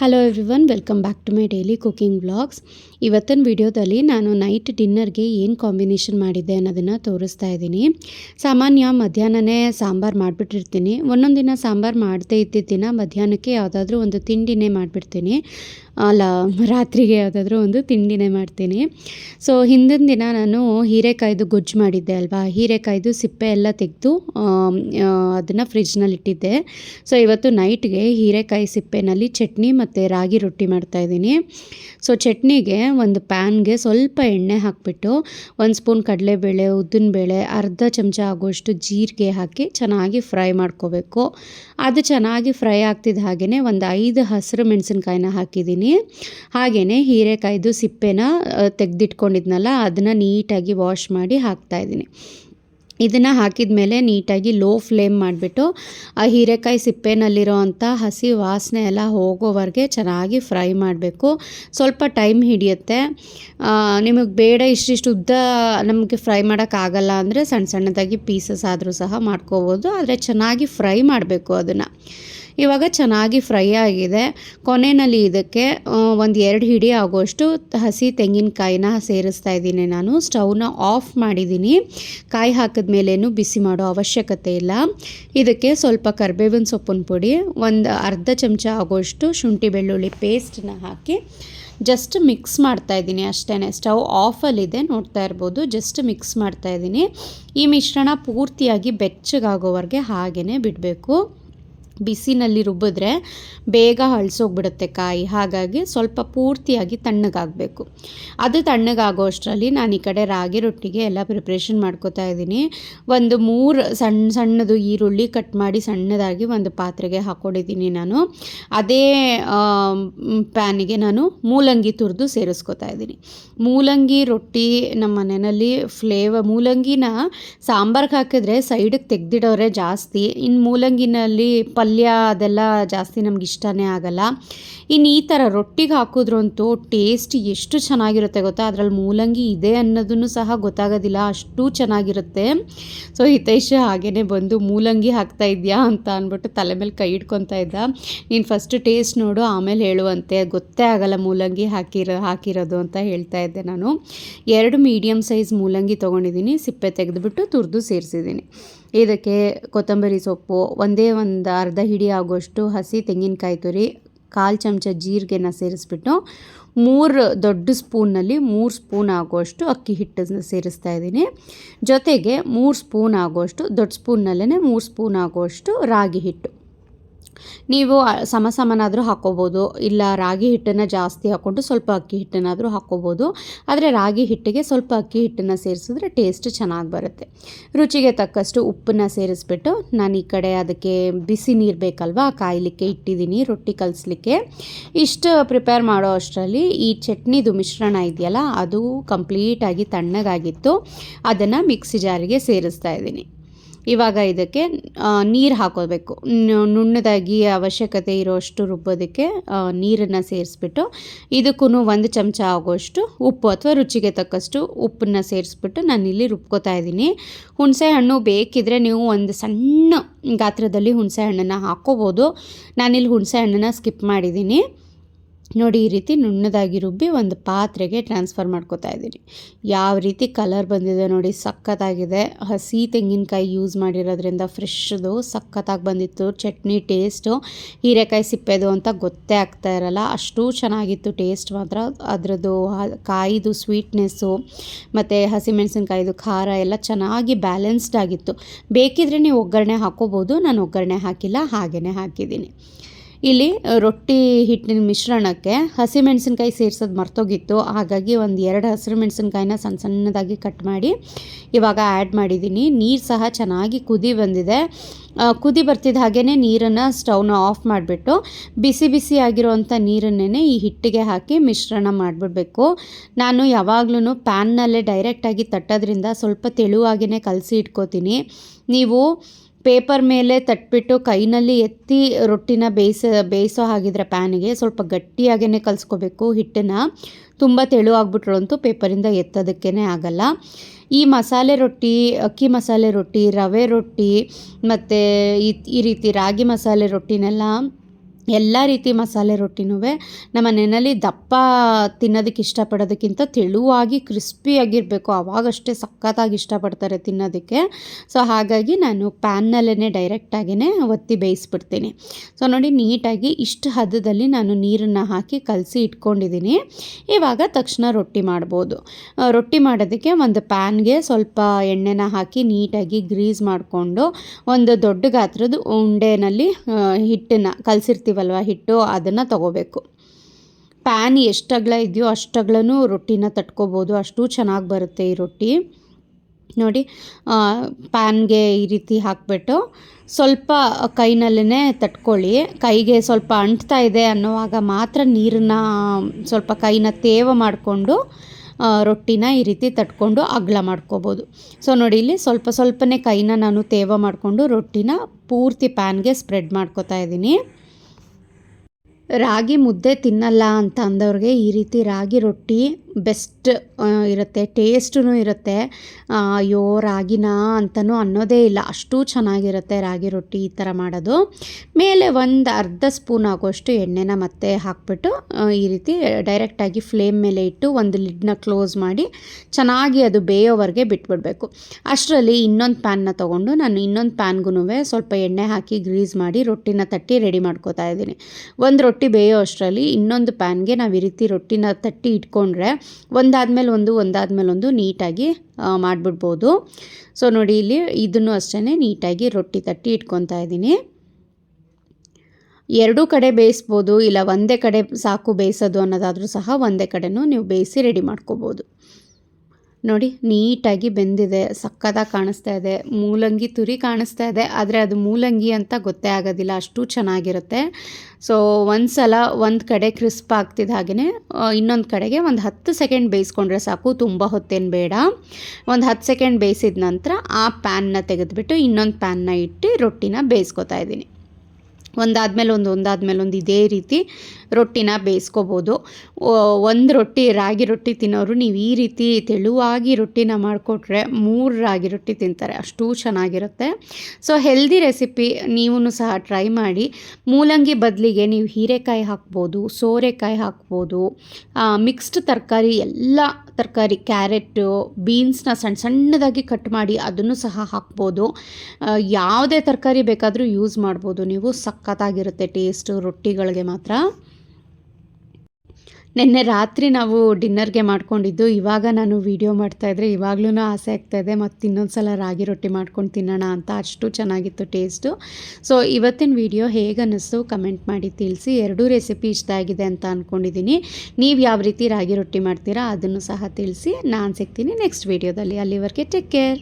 Hello everyone welcome back to my daily cooking blogs ಇವತ್ತಿನ ವಿಡಿಯೋದಲ್ಲಿ ನಾನು ನೈಟ್ ಡಿನ್ನರ್ಗೆ ಏನು ಕಾಂಬಿನೇಷನ್ ಮಾಡಿದ್ದೆ ಅನ್ನೋದನ್ನು ತೋರಿಸ್ತಾ ಇದ್ದೀನಿ. ಸಾಮಾನ್ಯ ಮಧ್ಯಾಹ್ನನೇ ಸಾಂಬಾರು ಮಾಡಿಬಿಟ್ಟಿರ್ತೀನಿ. ಒಂದೊಂದು ದಿನ ಸಾಂಬಾರು ಮಾಡದೇ ಇದ್ದಿದ್ದ ದಿನ ಮಧ್ಯಾಹ್ನಕ್ಕೆ ಯಾವುದಾದ್ರೂ ಒಂದು ತಿಂಡಿನೇ ಮಾಡಿಬಿಡ್ತೀನಿ. ಅಲ್ಲ, ರಾತ್ರಿಗೆ ಯಾವುದಾದ್ರೂ ಒಂದು ತಿಂಡಿನೇ ಮಾಡ್ತೀನಿ. ಸೊ ಹಿಂದಿನ ದಿನ ನಾನು ಹೀರೆಕಾಯ್ದು ಗೊಜ್ಜು ಮಾಡಿದ್ದೆ ಅಲ್ವಾ? ಹೀರೆಕಾಯ್ದು ಸಿಪ್ಪೆ ಎಲ್ಲ ತೆಗೆದು ಅದನ್ನು ಫ್ರಿಜ್ನಲ್ಲಿ ಇಟ್ಟಿದ್ದೆ ಸೊ ಇವತ್ತು ನೈಟ್ಗೆ ಹೀರೆಕಾಯಿ ಸಿಪ್ಪೆನಲ್ಲಿ ಚಟ್ನಿ ಮತ್ತು ರಾಗಿ ರೊಟ್ಟಿ ಮಾಡ್ತಾಯಿದ್ದೀನಿ ಸೊ ಚಟ್ನಿಗೆ ಒಂದು ಪ್ಯಾನ್ಗೆ ಸ್ವಲ್ಪ ಎಣ್ಣೆ ಹಾಕಿಬಿಟ್ಟು ಒಂದು ಸ್ಪೂನ್ ಕಡಲೆಬೇಳೆ, ಉದ್ದಿನಬೇಳೆ, ಅರ್ಧ ಚಮಚ ಆಗುವಷ್ಟು ಜೀರಿಗೆ ಹಾಕಿ ಚೆನ್ನಾಗಿ ಫ್ರೈ ಮಾಡ್ಕೋಬೇಕು. ಅದು ಚೆನ್ನಾಗಿ ಫ್ರೈ ಆಗ್ತಿದ್ದ ಹಾಗೆಯೇ ಒಂದು ಐದು ಹಸಿರು ಮೆಣಸಿನ್ಕಾಯಿನ ಹಾಕಿದ್ದೀನಿ. ಹಾಗೆಯೇ ಹೀರೆಕಾಯ್ದು ಸಿಪ್ಪೆನ ತೆಗೆದಿಟ್ಕೊಂಡಿದ್ನಲ್ಲ, ಅದನ್ನು ನೀಟಾಗಿ ವಾಶ್ ಮಾಡಿ ಹಾಕ್ತಾಯಿದ್ದೀನಿ ಇದನ್ನು ಹಾಕಿದ ಮೇಲೆ ನೀಟಾಗಿ ಲೋ ಫ್ಲೇಮ್ ಮಾಡಿಬಿಟ್ಟು ಆ ಹೀರೆಕಾಯಿ ಸಿಪ್ಪೆನಲ್ಲಿರೋ ಅಂಥ ಹಸಿ ವಾಸನೆ ಎಲ್ಲ ಹೋಗೋವರೆಗೆ ಚೆನ್ನಾಗಿ ಫ್ರೈ ಮಾಡಬೇಕು. ಸ್ವಲ್ಪ ಟೈಮ್ ಹಿಡಿಯುತ್ತೆ. ನಿಮಗೆ ಬೇಡ ಇಷ್ಟಿಷ್ಟು ಉದ್ದ ನಮಗೆ ಫ್ರೈ ಮಾಡೋಕ್ಕಾಗಲ್ಲ ಅಂದರೆ ಸಣ್ಣ ಸಣ್ಣದಾಗಿ ಪೀಸಸ್ ಆದರೂ ಸಹ ಮಾಡ್ಕೋಬೋದು. ಆದರೆ ಚೆನ್ನಾಗಿ ಫ್ರೈ ಮಾಡಬೇಕು ಅದನ್ನು. ಇವಾಗ ಚೆನ್ನಾಗಿ ಫ್ರೈ ಆಗಿದೆ. ಕೊನೆಯಲ್ಲಿ ಇದಕ್ಕೆ ಒಂದು ಎರಡು ಹಿಡಿ ಆಗೋಷ್ಟು ಹಸಿ ತೆಂಗಿನಕಾಯಿನ ಸೇರಿಸ್ತಾ ಇದ್ದೀನಿ ನಾನು. ಸ್ಟೌವ್ನ ಆಫ್ ಮಾಡಿದ್ದೀನಿ. ಕಾಯಿ ಹಾಕಿದ ಮೇಲೇನು ಬಿಸಿ ಮಾಡೋ ಅವಶ್ಯಕತೆ ಇಲ್ಲ. ಇದಕ್ಕೆ ಸ್ವಲ್ಪ ಕರ್ಬೇವಿನ ಸೊಪ್ಪಿನ ಪುಡಿ, ಒಂದು ಅರ್ಧ ಚಮಚ ಆಗೋಷ್ಟು ಶುಂಠಿ ಬೆಳ್ಳುಳ್ಳಿ ಪೇಸ್ಟನ್ನ ಹಾಕಿ ಜಸ್ಟ್ ಮಿಕ್ಸ್ ಮಾಡ್ತಾ ಇದ್ದೀನಿ ಅಷ್ಟೇ ಸ್ಟವ್ ಆಫಲ್ಲಿದೆ ನೋಡ್ತಾ ಇರ್ಬೋದು. ಜಸ್ಟ್ ಮಿಕ್ಸ್ ಮಾಡ್ತಾ ಇದ್ದೀನಿ. ಈ ಮಿಶ್ರಣ ಪೂರ್ತಿಯಾಗಿ ಬೆಚ್ಚಗಾಗೋವರೆಗೆ ಹಾಗೇ ಬಿಡಬೇಕು. ಬಿಸಿನಲ್ಲಿ ರುಬ್ಬಿದ್ರೆ ಬೇಗ ಹಳ್ಸೋಗ್ಬಿಡುತ್ತೆ ಕಾಯಿ. ಹಾಗಾಗಿ ಸ್ವಲ್ಪ ಪೂರ್ತಿಯಾಗಿ ತಣ್ಣಗಾಗಬೇಕು. ಅದು ತಣ್ಣಗಾಗೋ ಅಷ್ಟರಲ್ಲಿ ನಾನು ಈ ಕಡೆ ರಾಗಿ ರೊಟ್ಟಿಗೆ ಎಲ್ಲ ಪ್ರಿಪ್ರೇಷನ್ ಮಾಡ್ಕೋತಾ ಇದ್ದೀನಿ. ಒಂದು ಮೂರು ಸಣ್ಣ ಸಣ್ಣದು ಈರುಳ್ಳಿ ಕಟ್ ಮಾಡಿ ಸಣ್ಣದಾಗಿ ಒಂದು ಪಾತ್ರೆಗೆ ಹಾಕ್ಕೊಂಡಿದ್ದೀನಿ ನಾನು. ಅದೇ ಪ್ಯಾನಿಗೆ ನಾನು ಮೂಲಂಗಿ ತುರಿದು ಸೇರಿಸ್ಕೋತಾ ಇದ್ದೀನಿ. ಮೂಲಂಗಿ ರೊಟ್ಟಿ ನಮ್ಮ ಮನೆಯಲ್ಲಿ ಫ್ಲೇವ ಮೂಲಂಗಿನ ಸಾಂಬಾರ್ಗೆ ಹಾಕಿದ್ರೆ ಸೈಡಿಗೆ ತೆಗ್ದಿಡೋರೆ ಜಾಸ್ತಿ. ಇನ್ನು ಮೂಲಂಗಿನಲ್ಲಿ ಪಲ್ಯ ಪಲ್ಯ ಅದೆಲ್ಲ ಜಾಸ್ತಿ ನಮ್ಗೆ ಇಷ್ಟನೇ ಆಗಲ್ಲ. ಇನ್ನು ಈ ಥರ ರೊಟ್ಟಿಗೆ ಹಾಕಿದ್ರಂತೂ ಟೇಸ್ಟ್ ಎಷ್ಟು ಚೆನ್ನಾಗಿರುತ್ತೆ ಗೊತ್ತಾ? ಅದರಲ್ಲಿ ಮೂಲಂಗಿ ಇದೆ ಅನ್ನೋದನ್ನು ಸಹ ಗೊತ್ತಾಗೋದಿಲ್ಲ. ಅಷ್ಟು ಚೆನ್ನಾಗಿರುತ್ತೆ. ಸೊ ಹಿತೈಷ ಹಾಗೇ ಬಂದು ಮೂಲಂಗಿ ಹಾಕ್ತಾ ಇದೆಯಾ ಅಂತ ಅಂದ್ಬಿಟ್ಟು ತಲೆ ಮೇಲೆ ಕೈ ಇಟ್ಕೊತಾ ಇದ್ದ. ನೀನು ಫಸ್ಟ್ ಟೇಸ್ಟ್ ನೋಡು, ಆಮೇಲೆ ಹೇಳುವಂತೆ. ಗೊತ್ತೇ ಆಗಲ್ಲ ಮೂಲಂಗಿ ಹಾಕಿರೋ, ಹಾಕಿರೋದು ಅಂತ ಹೇಳ್ತಾ ಇದ್ದೆ ನಾನು. ಎರಡು ಮೀಡಿಯಮ್ ಸೈಜ್ ಮೂಲಂಗಿ ತೊಗೊಂಡಿದ್ದೀನಿ ಸಿಪ್ಪೆ ತೆಗೆದುಬಿಟ್ಟು ತುರಿದು ಸೇರಿಸಿದ್ದೀನಿ ಇದಕ್ಕೆ ಕೊತ್ತಂಬರಿ ಸೊಪ್ಪು, ಒಂದೇ ಒಂದು ಅರ್ಧ ಹಿಡಿ ಆಗುವಷ್ಟು ಹಸಿ ತೆಂಗಿನಕಾಯಿ ತುರಿ, ಕಾಲು ಚಮಚ ಜೀರಿಗೆನ ಸೇರಿಸ್ಬಿಟ್ಟು ಮೂರು ದೊಡ್ಡ ಸ್ಪೂನಲ್ಲಿ ಮೂರು ಸ್ಪೂನ್ ಆಗುವಷ್ಟು ಅಕ್ಕಿ ಹಿಟ್ಟನ್ನು ಸೇರಿಸ್ತಾ ಇದ್ದೀನಿ. ಜೊತೆಗೆ ಮೂರು ಸ್ಪೂನ್ ಆಗುವಷ್ಟು ದೊಡ್ಡ ಸ್ಪೂನ್ನಲ್ಲೇ ಮೂರು ಸ್ಪೂನ್ ಆಗುವಷ್ಟು ರಾಗಿ ಹಿಟ್ಟು. ನೀವು ಸಮ ಸಮನಾದರೂ ಹಾಕ್ಕೋಬೋದು. ಇಲ್ಲ, ರಾಗಿ ಹಿಟ್ಟನ್ನು ಜಾಸ್ತಿ ಹಾಕ್ಕೊಂಡು ಸ್ವಲ್ಪ ಅಕ್ಕಿ ಹಿಟ್ಟನ್ನಾದರೂ ಹಾಕ್ಕೋಬೋದು. ಆದರೆ ರಾಗಿ ಹಿಟ್ಟಿಗೆ ಸ್ವಲ್ಪ ಅಕ್ಕಿ ಹಿಟ್ಟನ್ನು ಸೇರಿಸಿದ್ರೆ ಟೇಸ್ಟ್ ಚೆನ್ನಾಗಿ ಬರುತ್ತೆ. ರುಚಿಗೆ ತಕ್ಕಷ್ಟು ಉಪ್ಪನ್ನು ಸೇರಿಸ್ಬಿಟ್ಟು ನಾನು ಈ ಕಡೆ ಅದಕ್ಕೆ ಬಿಸಿ ನೀರು ಬೇಕಲ್ವಾ, ಕಾಯಲಿಕ್ಕೆ ಇಟ್ಟಿದ್ದೀನಿ, ರೊಟ್ಟಿ ಕಲಿಸ್ಲಿಕ್ಕೆ. ಇಷ್ಟು ಪ್ರಿಪೇರ್ ಮಾಡೋ ಅಷ್ಟರಲ್ಲಿ ಈ ಚಟ್ನಿದು ಮಿಶ್ರಣ ಇದೆಯಲ್ಲ, ಅದು ಕಂಪ್ಲೀಟಾಗಿ ತಣ್ಣಗಾಗಿತ್ತು. ಅದನ್ನು ಮಿಕ್ಸಿ ಜಾರಿಗೆ ಸೇರಿಸ್ತಾ ಇದ್ದೀನಿ. ಇವಾಗ ಇದಕ್ಕೆ ನೀರು ಹಾಕೋಬೇಕು ನುಣ್ಣದಾಗಿ ಅವಶ್ಯಕತೆ ಇರೋಷ್ಟು ರುಬ್ಬೋದಕ್ಕೆ ನೀರನ್ನು ಸೇರಿಸ್ಬಿಟ್ಟು ಇದಕ್ಕೂ ಒಂದು ಚಮಚ ಆಗೋಷ್ಟು ಉಪ್ಪು ಅಥವಾ ರುಚಿಗೆ ತಕ್ಕಷ್ಟು ಉಪ್ಪನ್ನ ಸೇರಿಸ್ಬಿಟ್ಟು ನಾನಿಲ್ಲಿ ರುಬ್ಕೋತಾ ಇದ್ದೀನಿ. ಹುಣಸೆ ಹಣ್ಣು ಬೇಕಿದ್ರೆ ನೀವು ಒಂದು ಸಣ್ಣ ಗಾತ್ರದಲ್ಲಿ ಹುಣಸೆ ಹಣ್ಣನ್ನು ಹಾಕ್ಕೋಬೋದು ನಾನಿಲ್ಲಿ ಹುಣಸೆ ಹಣ್ಣನ್ನು ಸ್ಕಿಪ್ ಮಾಡಿದ್ದೀನಿ. ನೋಡಿ, ಈ ರೀತಿ ನುಣ್ಣದಾಗಿ ರುಬ್ಬಿ ಒಂದು ಪಾತ್ರೆಗೆ ಟ್ರಾನ್ಸ್ಫರ್ ಮಾಡ್ಕೋತಾ ಇದ್ದೀನಿ ಯಾವ ರೀತಿ ಕಲರ್ ಬಂದಿದೆ ನೋಡಿ, ಸಖತ್ತಾಗಿದೆ. ಹಸಿ ತೆಂಗಿನಕಾಯಿ ಯೂಸ್ ಮಾಡಿರೋದ್ರಿಂದ ಫ್ರೆಶ್ದು ಸಖತ್ತಾಗಿ ಬಂದಿತ್ತು. ಚಟ್ನಿ ಟೇಸ್ಟು ಹೀರೆಕಾಯಿ ಸಿಪ್ಪೆದು ಅಂತ ಗೊತ್ತೇ ಆಗ್ತಾ ಇರಲ್ಲ. ಅಷ್ಟು ಚೆನ್ನಾಗಿತ್ತು ಟೇಸ್ಟ್ ಮಾತ್ರ. ಅದರದ್ದು ಕಾಯಿದು ಸ್ವೀಟ್ನೆಸ್ಸು ಮತ್ತು ಹಸಿಮೆಣಸಿನ್ಕಾಯಿದು ಖಾರ ಎಲ್ಲ ಚೆನ್ನಾಗಿ ಬ್ಯಾಲೆನ್ಸ್ಡ್ ಆಗಿತ್ತು. ಬೇಕಿದ್ರೆ ನೀವು ಒಗ್ಗರಣೆ ಹಾಕೋಬೋದು. ನಾನು ಒಗ್ಗರಣೆ ಹಾಕಿಲ್ಲ ಹಾಗೆಯೇ ಹಾಕಿದ್ದೀನಿ. ಇಲ್ಲಿ ರೊಟ್ಟಿ ಹಿಟ್ಟಿನ ಮಿಶ್ರಣಕ್ಕೆ ಹಸಿಮೆಣಸಿನ್ಕಾಯಿ ಸೇರ್ಸೋದು ಮರ್ತೋಗಿತ್ತು. ಹಾಗಾಗಿ ಒಂದು ಎರಡು ಹಸಿರು ಮೆಣಸಿನ್ಕಾಯಿನ ಸಣ್ಣ ಸಣ್ಣದಾಗಿ ಕಟ್ ಮಾಡಿ ಇವಾಗ ಆ್ಯಡ್ ಮಾಡಿದ್ದೀನಿ ನೀರು ಸಹ ಚೆನ್ನಾಗಿ ಕುದಿ ಬಂದಿದೆ. ಕುದಿ ಬರ್ತಿದ್ದ ಹಾಗೇ ನೀರನ್ನು ಸ್ಟವ್ನ ಆಫ್ ಮಾಡಿಬಿಟ್ಟು ಬಿಸಿ ಬಿಸಿ ಆಗಿರೋವಂಥ ನೀರನ್ನೇ ಈ ಹಿಟ್ಟಿಗೆ ಹಾಕಿ ಮಿಶ್ರಣ ಮಾಡಿಬಿಡ್ಬೇಕು. ನಾನು ಯಾವಾಗಲೂ ಪ್ಯಾನ್ನಲ್ಲೇ ಡೈರೆಕ್ಟಾಗಿ ತಟ್ಟೋದ್ರಿಂದ ಸ್ವಲ್ಪ ತೆಳುವಾಗಿಯೇ ಕಲಸಿ ಇಟ್ಕೋತೀನಿ. ನೀವು ಪೇಪರ್ ಮೇಲೆ ತಟ್ಬಿಟ್ಟು ಕೈನಲ್ಲಿ ಎತ್ತಿ ರೊಟ್ಟಿನ ಬೇಯಿಸ, ಬೇಯಿಸೋ ಹಾಗಿದ್ರೆ ಪ್ಯಾನಿಗೆ ಸ್ವಲ್ಪ ಗಟ್ಟಿಯಾಗೇ ಕಲಿಸ್ಕೋಬೇಕು. ಹಿಟ್ಟನ್ನು ತುಂಬ ತೆಳು ಆಗ್ಬಿಟ್ರಂತೂ ಪೇಪರಿಂದ ಎತ್ತೋದಕ್ಕೇ ಆಗಲ್ಲ. ಈ ಮಸಾಲೆ ರೊಟ್ಟಿ, ಅಕ್ಕಿ ಮಸಾಲೆ ರೊಟ್ಟಿ, ರವೆ ರೊಟ್ಟಿ ಮತ್ತು ಈ ರೀತಿ ರಾಗಿ ಮಸಾಲೆ ರೊಟ್ಟಿನೆಲ್ಲ ಎಲ್ಲ ರೀತಿ ಮಸಾಲೆ ರೊಟ್ಟಿನೂ ನಮ್ಮ ನೆನಲ್ಲಿ ದಪ್ಪ ತಿನ್ನೋದಕ್ಕೆ ಇಷ್ಟಪಡೋದಕ್ಕಿಂತ ತೆಳುವಾಗಿ ಕ್ರಿಸ್ಪಿಯಾಗಿರಬೇಕು ಆವಾಗಷ್ಟೇ ಸಖತ್ತಾಗಿ ಇಷ್ಟಪಡ್ತಾರೆ ತಿನ್ನೋದಕ್ಕೆ. ಸೊ ಹಾಗಾಗಿ ನಾನು ಪ್ಯಾನ್ನಲ್ಲೇ ಡೈರೆಕ್ಟಾಗಿಯೇ ಒತ್ತಿ ಬೇಯಿಸ್ಬಿಡ್ತೀನಿ. ಸೊ ನೋಡಿ ನೀಟಾಗಿ ಇಷ್ಟು ಹದದಲ್ಲಿ ನಾನು ನೀರನ್ನು ಹಾಕಿ ಕಲಸಿ ಇಟ್ಕೊಂಡಿದ್ದೀನಿ. ಇವಾಗ ತಕ್ಷಣ ರೊಟ್ಟಿ ಮಾಡ್ಬೋದು. ರೊಟ್ಟಿ ಮಾಡೋದಕ್ಕೆ ಒಂದು ಪ್ಯಾನ್ಗೆ ಸ್ವಲ್ಪ ಎಣ್ಣೆನ ಹಾಕಿ ನೀಟಾಗಿ ಗ್ರೀಸ್ ಮಾಡಿಕೊಂಡು ಒಂದು ದೊಡ್ಡ ಗಾತ್ರದ ಉಂಡೆನಲ್ಲಿ ಹಿಟ್ಟನ್ನು ಕಲಸಿರ್ತೀವಲ್ವ ಹಿಟ್ಟು ಅದನ್ನು ತಗೋಬೇಕು. ಪ್ಯಾನ್ ಎಷ್ಟು ಇದೆಯೋ ಅಷ್ಟು ರೊಟ್ಟಿನ ತಟ್ಕೋಬೋದು. ಅಷ್ಟು ಚೆನ್ನಾಗಿ ಬರುತ್ತೆ ಈ ರೊಟ್ಟಿ. ನೋಡಿ ಪ್ಯಾನ್ಗೆ ಈ ರೀತಿ ಹಾಕಿಬಿಟ್ಟು ಸ್ವಲ್ಪ ಕೈನಲ್ಲೇ ತಟ್ಕೊಳ್ಳಿ. ಕೈಗೆ ಸ್ವಲ್ಪ ಅಂಟ್ತಾ ಇದೆ ಅನ್ನೋವಾಗ ಮಾತ್ರ ನೀರನ್ನ ಸ್ವಲ್ಪ ಕೈನ ತೇವ ಮಾಡಿಕೊಂಡು ರೊಟ್ಟಿನ ಈ ರೀತಿ ತಟ್ಕೊಂಡು ಅಗ್ಲ ಮಾಡ್ಕೋಬೋದು. ಸೊ, ನೋಡಿ, ಇಲ್ಲಿ ಸ್ವಲ್ಪ ಸ್ವಲ್ಪನೇ ಕೈನ ನಾನು ತೇವ ಮಾಡಿಕೊಂಡು ರೊಟ್ಟಿನ ಪೂರ್ತಿ ಪ್ಯಾನ್ಗೆ ಸ್ಪ್ರೆಡ್ ಮಾಡ್ಕೋತಾ ಇದ್ದೀನಿ. ರಾಗಿ ಮುದ್ದೆ ತಿನ್ನಲ್ಲ ಅಂತ ಅಂದವ್ರಿಗೆ ಈ ರೀತಿ ರಾಗಿ ರೊಟ್ಟಿ ಬೆಸ್ಟ್ ಇರುತ್ತೆ ಟೇಸ್ಟೂ ಇರುತ್ತೆ. ಅಯ್ಯೋ, ರಾಗಿನಾ ಅಂತಲೂ ಅನ್ನೋದೇ ಇಲ್ಲ. ಅಷ್ಟು ಚೆನ್ನಾಗಿರುತ್ತೆ ರಾಗಿ ರೊಟ್ಟಿ ಈ ಥರ ಮಾಡೋದು. ಮೇಲೆ ಒಂದು ಅರ್ಧ ಸ್ಪೂನ್ ಆಗೋಷ್ಟು ಎಣ್ಣೆನ ಮತ್ತೆ ಹಾಕ್ಬಿಟ್ಟು ಈ ರೀತಿ ಡೈರೆಕ್ಟಾಗಿ ಫ್ಲೇಮ್ ಮೇಲೆ ಇಟ್ಟು ಒಂದು ಲಿಡ್ನ ಕ್ಲೋಸ್ ಮಾಡಿ ಚೆನ್ನಾಗಿ ಅದು ಬೇಯೋವರೆಗೆ ಬಿಟ್ಬಿಡಬೇಕು. ಅಷ್ಟರಲ್ಲಿ ಇನ್ನೊಂದು ಪ್ಯಾನ್ನ ತೊಗೊಂಡು ನಾನು ಇನ್ನೊಂದು ಪ್ಯಾನ್ಗೂ ಸ್ವಲ್ಪ ಎಣ್ಣೆ ಹಾಕಿ ಗ್ರೀಸ್ ಮಾಡಿ ರೊಟ್ಟಿನ ತಟ್ಟಿ ರೆಡಿ ಮಾಡ್ಕೋತಾ ಇದ್ದೀನಿ. ಒಂದು ರೊಟ್ಟಿ ಬೇಯೋ ಅಷ್ಟರಲ್ಲಿ ಇನ್ನೊಂದು ಪ್ಯಾನ್ಗೆ ನಾವು ಈ ರೀತಿ ರೊಟ್ಟಿನ ತಟ್ಟಿ ಇಟ್ಕೊಂಡ್ರೆ ಒಂದಾದ್ಮೇಲೆ ಒಂದು ಒಂದಾದ್ಮೇಲೆ ಒಂದು ನೀಟಾಗಿ ಮಾಡಿಬಿಡ್ಬೋದು. ಸೊ ನೋಡಿ ಇಲ್ಲಿ ಇದನ್ನು ಅಷ್ಟೇ ನೀಟಾಗಿ ರೊಟ್ಟಿ ತಟ್ಟಿ ಇಟ್ಕೊತಾ ಇದ್ದೀನಿ. ಎರಡೂ ಕಡೆ ಬೇಯಿಸ್ಬೋದು, ಇಲ್ಲ ಒಂದೇ ಕಡೆ ಸಾಕು ಬೇಯಿಸೋದು ಅನ್ನೋದಾದರೂ ಸಹ ಒಂದೇ ಕಡೆನೂ ನೀವು ಬೇಯಿಸಿ ರೆಡಿ ಮಾಡ್ಕೋಬೋದು. ನೋಡಿ, ನೀಟಾಗಿ ಬೆಂದಿದೆ, ಸಕ್ಕತ್ತಾಗಿ ಕಾಣಿಸ್ತಾ ಇದೆ, ಮೂಲಂಗಿ ತುರಿ ಕಾಣಿಸ್ತಾ ಇದೆ, ಆದರೆ ಅದು ಮೂಲಂಗಿ ಅಂತ ಗೊತ್ತೇ ಆಗೋದಿಲ್ಲ, ಅಷ್ಟು ಚೆನ್ನಾಗಿರುತ್ತೆ. ಸೊ ಒಂದು ಸಲ ಒಂದು ಕಡೆ ಕ್ರಿಸ್ಪ್ ಆಗ್ತಿದ್ದ ಹಾಗೆಯೇ ಇನ್ನೊಂದು ಕಡೆಗೆ ಒಂದು ಹತ್ತು ಸೆಕೆಂಡ್ ಬೇಯಿಸ್ಕೊಂಡ್ರೆ ಸಾಕು, ತುಂಬ ಹೊತ್ತೇನು ಬೇಡ. ಒಂದು ಹತ್ತು ಸೆಕೆಂಡ್ ಬೇಯಿಸಿದ ನಂತರ ಆ ಪ್ಯಾನ್ನ ತೆಗೆದುಬಿಟ್ಟು ಇನ್ನೊಂದು ಪ್ಯಾನ್ನ ಇಟ್ಟು ರೊಟ್ಟಿನ ಬೇಯಿಸ್ಕೊತಾ ಇದ್ದೀನಿ. ಒಂದಾದ್ಮೇಲೆ ಒಂದು ಒಂದಾದ್ಮೇಲೆ ಒಂದು ಇದೇ ರೀತಿ ರೊಟ್ಟಿನ ಬೇಯಿಸ್ಕೋಬೋದು. ಒಂದು ರೊಟ್ಟಿ ರಾಗಿ ರೊಟ್ಟಿ ತಿನ್ನೋರು ನೀವು ಈ ರೀತಿ ತೆಳುವಾಗಿ ರೊಟ್ಟಿನ ಮಾಡಿಕೊಟ್ರೆ ಮೂರು ರಾಗಿ ರೊಟ್ಟಿ ತಿಂತಾರೆ. ಅಷ್ಟು ಚೆನ್ನಾಗಿರುತ್ತೆ. ಸೊ ಹೆಲ್ದಿ ರೆಸಿಪಿ ನೀವು ಸಹ ಟ್ರೈ ಮಾಡಿ. ಮೂಲಂಗಿ ಬದಲಿಗೆ ನೀವು ಹೀರೆಕಾಯಿ ಹಾಕ್ಬೋದು, ಸೋರೆಕಾಯಿ ಹಾಕ್ಬೋದು ಮಿಕ್ಸ್ಡ್ ತರಕಾರಿ, ಎಲ್ಲ ತರಕಾರಿ, ಕ್ಯಾರೆಟು, ಬೀನ್ಸ್ನ ಸಣ್ಣ ಸಣ್ಣದಾಗಿ ಕಟ್ ಮಾಡಿ ಅದನ್ನು ಸಹ ಹಾಕ್ಬೋದು. ಯಾವುದೇ ತರಕಾರಿ ಬೇಕಾದರೂ ಯೂಸ್ ಮಾಡ್ಬೋದು. ನೀವು ಸಖತ್ತಾಗಿರುತ್ತೆ ಟೇಸ್ಟು ರೊಟ್ಟಿಗಳಿಗೆ ಮಾತ್ರ. ನಿನ್ನೆ ರಾತ್ರಿ ನಾವು ಡಿನ್ನರ್ಗೆ ಮಾಡ್ಕೊಂಡಿದ್ದು, ಇವಾಗ ನಾನು ವೀಡಿಯೋ ಮಾಡ್ತಾಯಿದ್ರೆ ಇವಾಗಲೂ ಆಸೆ ಆಗ್ತಾಯಿದೆ ಮತ್ತು ಇನ್ನೊಂದು ಸಲ ರಾಗಿ ರೊಟ್ಟಿ ಮಾಡ್ಕೊಂಡು ತಿನ್ನೋಣ ಅಂತ. ಅಷ್ಟು ಚೆನ್ನಾಗಿತ್ತು ಟೇಸ್ಟು. ಸೊ, ಇವತ್ತಿನ ವಿಡಿಯೋ ಹೇಗೆ ಅನ್ನಿಸ್ತು ಕಮೆಂಟ್ ಮಾಡಿ ತಿಳಿಸಿ. ಎರಡೂ ರೆಸಿಪಿ ಇಷ್ಟ ಆಗಿದೆ ಅಂತ ಅಂದ್ಕೊಂಡಿದ್ದೀನಿ ನೀವು ಯಾವ ರೀತಿ ರಾಗಿ ರೊಟ್ಟಿ ಮಾಡ್ತೀರಾ ಅದನ್ನು ಸಹ ತಿಳಿಸಿ. ನಾನು ಸಿಗ್ತೀನಿ ನೆಕ್ಸ್ಟ್ ವೀಡಿಯೋದಲ್ಲಿ. ಅಲ್ಲಿವರೆಗೆ ಟೇಕ್ ಕೇರ್.